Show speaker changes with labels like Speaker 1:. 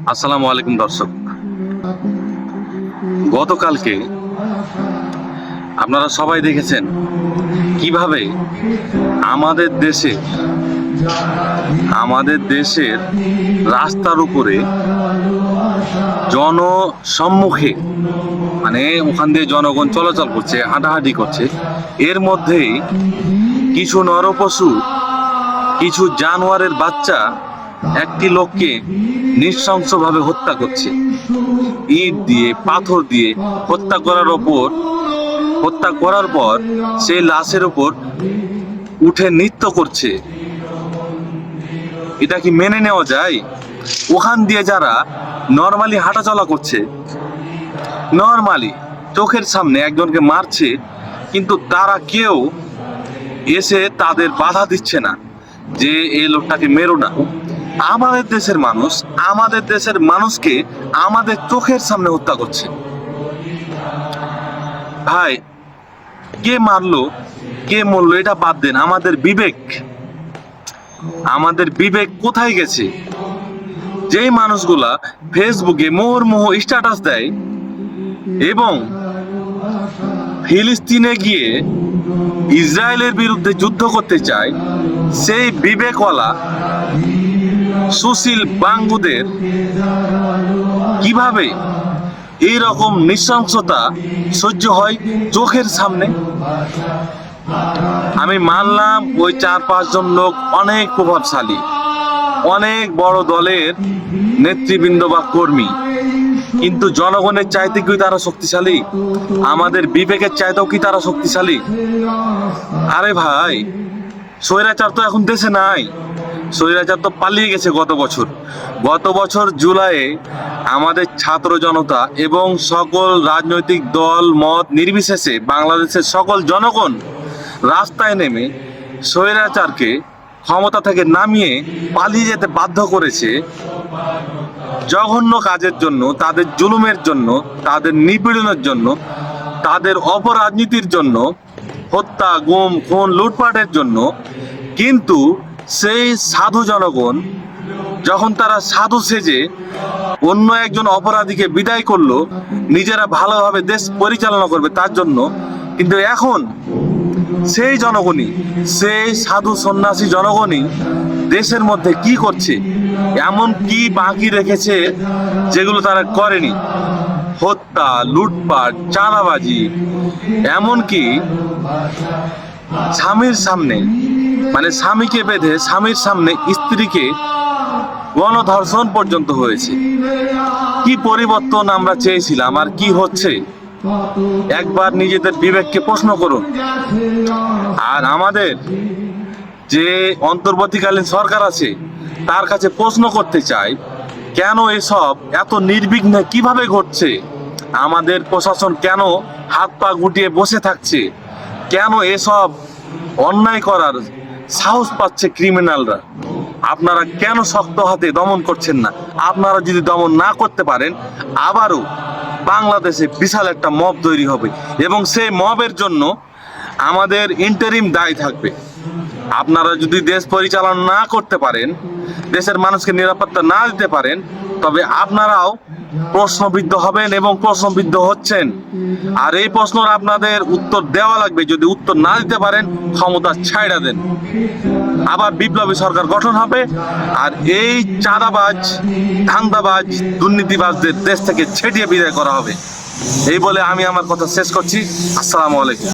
Speaker 1: আসসালামু আলাইকুম দর্শক। গতকালকে আপনারা সবাই দেখেছেন কীভাবে আমাদের দেশে, আমাদের দেশের রাস্তার উপরে জনসম্মুখে মানে ওখান দিয়ে জনগণ চলাচল করছে, হাঁটাহাঁটি করছে, এর মধ্যেই কিছু নরপশু, কিছু জানোয়ারের বাচ্চা একটি লোককে নৃশংসভাবে হত্যা করছে। ইট দিয়ে, পাথর দিয়ে হত্যা করার ওপর হত্যা করার পর সেই লাশের ওপর উঠে নৃত্য করছে। এটা কি মেনে নেওয়া যায়? ওখান দিয়ে যারা নর্মালি হাঁটাচলা করছে, নর্মালি চোখের সামনে একজনকে মারছে, কিন্তু তারা কেউ এসে তাদের বাধা দিচ্ছে না যে এই লোকটাকে মেরো না। আমাদের দেশের মানুষ, আমাদের দেশের মানুষকে আমাদের চোখের সামনে হত্যা করছে। ভাই, কে মারলো, কে মরলো, এটা বাদ দেন, আমাদের বিবেক। আমাদের বিবেক কোথায় গেছে? যেই মানুষগুলা ফেসবুকে মোহর মোহ স্ট্যাটাস দেয় এবং ফিলিস্তিনে গিয়ে ইসরায়েলের বিরুদ্ধে যুদ্ধ করতে চায়, সেই বিবেকওয়ালা সুশীল বাঙ্গুদের কীভাবে এই রকম নৃশংসতা সহ্য হয় চোখের সামনে? আমি মানলাম ওই চার পাঁচজন লোক অনেক প্রভাবশালী, অনেক বড় দলের নেতৃবৃন্দ বা কর্মী। কিন্তু জনগণের চাইতে কি তারা শক্তিশালী? আমাদের বিবেকের চাইতেও কি তারা শক্তিশালী? আরে ভাই, স্বৈরাচার তো এখন দেশে নাই। স্বৈরাচার তো পালিয়ে গেছে গত বছর। গত বছর জুলাইয়ে আমাদের ছাত্র জনতা এবং সকল রাজনৈতিক দল, মত নির্বিশেষে বাংলাদেশের সকল জনগণ রাস্তায় নেমে স্বৈরাচারকে ক্ষমতা থেকে নামিয়ে পালিয়ে যেতে বাধ্য করেছে। জঘন্য কাজের জন্য, তাদের জুলুমের জন্য, তাদের নিপীড়নের জন্য, তাদের অপরাজনীতির জন্য, হত্যা, গুম, খুন, লুটপাটের জন্য। কিন্তু সেই সাধু জনগণ যখন তারা সাধু সেজে অন্য একজন অপরাধীকে বিদায় করল, নিজেরা ভালোভাবে দেশ পরিচালনা করবে তার জন্য, কিন্তু এখন সেই জনগণই, সেই সাধু সন্ন্যাসী জনগণই দেশের মধ্যে কি করছে, এমন কি বাকি রেখেছে যেগুলো তারা করেনি? হত্যা, লুটপাট, চাঁদাবাজি, এমনকি স্বামীর সামনে মানে স্বামীকে বেঁধে স্বামীর সামনে স্ত্রীকে গণধর্ষণ পর্যন্ত হয়েছে। কি পরিবর্তন আমরা চেয়েছিলাম আর কি হচ্ছে? একবার নিজেদের বিবেককে প্রশ্ন করুন। আর আমাদের যে অন্তর্বর্তীকালীন সরকার আছে, তার কাছে প্রশ্ন করতে চাই, কেন এসব এত নির্বিঘ্নে কীভাবে ঘটছে? আমাদের প্রশাসন কেন হাত পা গুটিয়ে বসে থাকছে? কেন এসব অন্যায় করার সাহস পাচ্ছে ক্রিমিনালরা আপনারা কেন শক্ত হাতে দমন করছেন না? আপনারা যদি দমন না করতে পারেন, আবারও বাংলাদেশে বিশাল একটা মব তৈরি হবে এবং সেই মবের জন্য আমাদের ইন্টারিম দায় থাকবে। আপনারা যদি দেশ পরিচালনা না করতে পারেন, দেশের মানুষকে নিরাপত্তা না দিতে পারেন, তবে আপনারাও প্রশ্নবিদ্ধ হবেন এবং প্রশ্নবিদ্ধ হচ্ছেন। আর এই প্রশ্নের আপনাদের উত্তর দেওয়া লাগবে। যদি উত্তর না দিতে পারেন, ক্ষমতা ছাইড়া দেন। আবার বিপ্লবী সরকার গঠন হবে। আর এই চাঁদাবাজ, ধান্দাবাজ, দুর্নীতিবাজদের দেশ থেকে ছেটিয়ে বিদায় করা হবে। এই বলে আমি আমার কথা শেষ করছি। আসসালামু আলাইকুম।